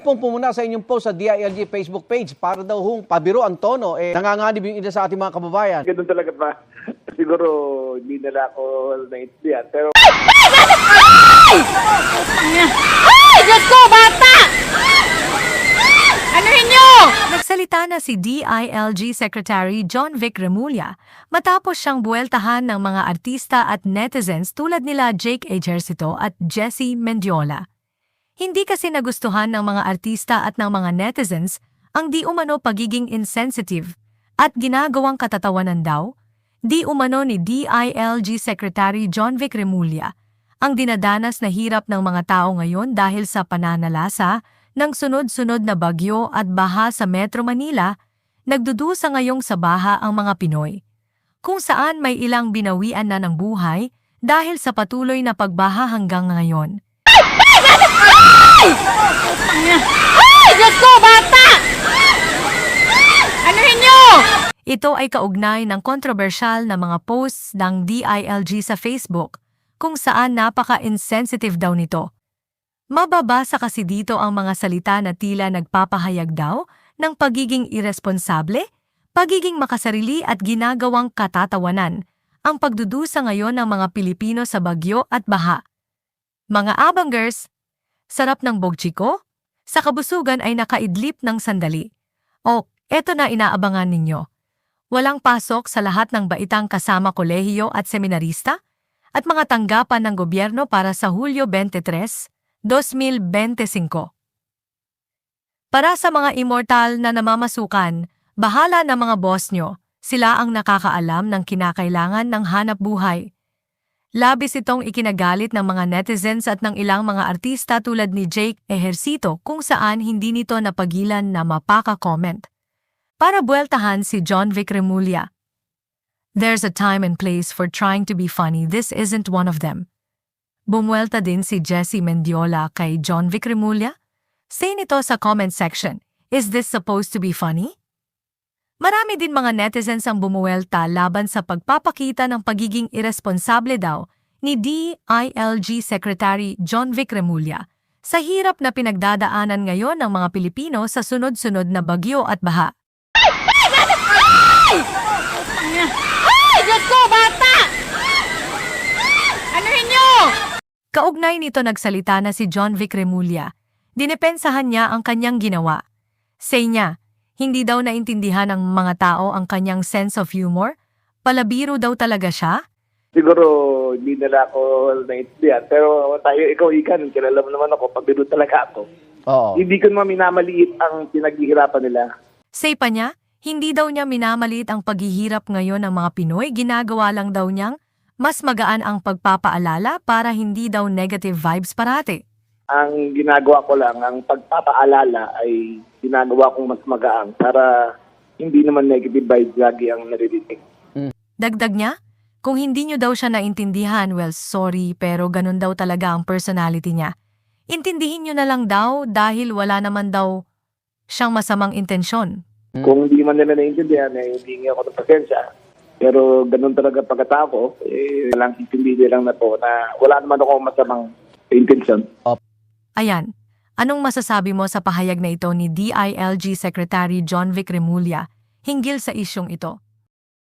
pong pumuna sa inyong post sa DILG Facebook page para daw hong pabiro ang tono, eh, nanganganib yung ina sa ating mga kababayan. Ganun talaga pa. Siguro hindi nila ako naintindihan. Pero Ay, Diyos ko, bata! Anuhin nyo! Nagsalita na si DILG Secretary John Vic Remulla matapos siyang buweltahan ng mga artista at netizens tulad nila Jake Ejercito at Jesse Mendiola. Hindi kasi nagustuhan ng mga artista at ng mga netizens ang di umano pagiging insensitive at ginagawang katatawanan daw, di umano ni DILG Secretary John Vic Remulla ang dinadanas na hirap ng mga tao ngayon dahil sa pananalasa ng sunod-sunod na bagyo at baha sa Metro Manila, nagdudusa ngayong sa baha ang mga Pinoy. Kung saan may ilang binawian na ng buhay dahil sa patuloy na pagbaha hanggang ngayon. Ay, Diyos ko, bata! Anuhin nyo! Ito ay kaugnay ng kontrobersyal na mga posts ng DILG sa Facebook kung saan napaka-insensitive daw nito. Mababasa kasi dito ang mga salita na tila nagpapahayag daw ng pagiging irresponsable, pagiging makasarili at ginagawang katatawanan ang pagdudusa ngayon ng mga Pilipino sa bagyo at baha. Mga abanggers, sarap ng bogchiko? Sa kabusugan ay nakaidlip ng sandali. O, eto na inaabangan ninyo. Walang pasok sa lahat ng baitang kasama kolehiyo at seminarista at mga tanggapan ng gobyerno para sa Hulyo 23, 2025. Para sa mga immortal na namamasukan, bahala na mga boss nyo, sila ang nakakaalam ng kinakailangan ng hanap buhay. Labis itong ikinagalit ng mga netizens at ng ilang mga artista tulad ni Jake Ejercito kung saan hindi nito napagilan na mapaka-comment. Para buweltahan si John Vic Remulla. There's a time and place for trying to be funny, this isn't one of them. Bumuelta din si Jesse Mendiola kay John Vic Remulla. Say nito sa comment section, is this supposed to be funny? Marami din mga netizens ang bumuwelta laban sa pagpapakita ng pagiging irresponsable daw ni DILG Secretary John Vic Remulla sa hirap na pinagdadaanan ngayon ng mga Pilipino sa sunod-sunod na bagyo at baha. Kaugnay nito nagsalita na si John Vic Remulla. Dinepensahan niya ang kanyang ginawa. Say niya, hindi daw naintindihan ng mga tao ang kanyang sense of humor. Palabiro daw talaga siya. siguro hindi nila ako naintindihan. Pero tayo, ikaw, Ikan, kilala mo naman ako. Pabiro talaga ako. Oo. Hindi ko naman minamaliit ang pinaghihirapan nila. Say pa niya, hindi daw niya minamaliit ang paghihirap ngayon ng mga Pinoy, ginagawa lang daw niyang mas magaan ang pagpapaalala para hindi daw negative vibes parate. Ang ginagawa ko lang, ang pagpapaalala ay ginagawa kong mas magaang para hindi naman negative vibes lagi ang naririnig. Dagdag niya, kung hindi niyo daw siya naintindihan, well, sorry, pero ganun daw talaga ang personality niya. Intindihin niyo na lang daw dahil wala naman daw siyang masamang intensyon. Kung hindi man nila naintindihan, eh, hindi ako ng pasensya. Pero ganun talaga pagkatao ko, eh, lang intindihin lang na po na wala naman ako masamang intention. Ayan, anong masasabi mo sa pahayag na ito ni DILG Secretary John Vic Remulla hinggil sa isyong ito?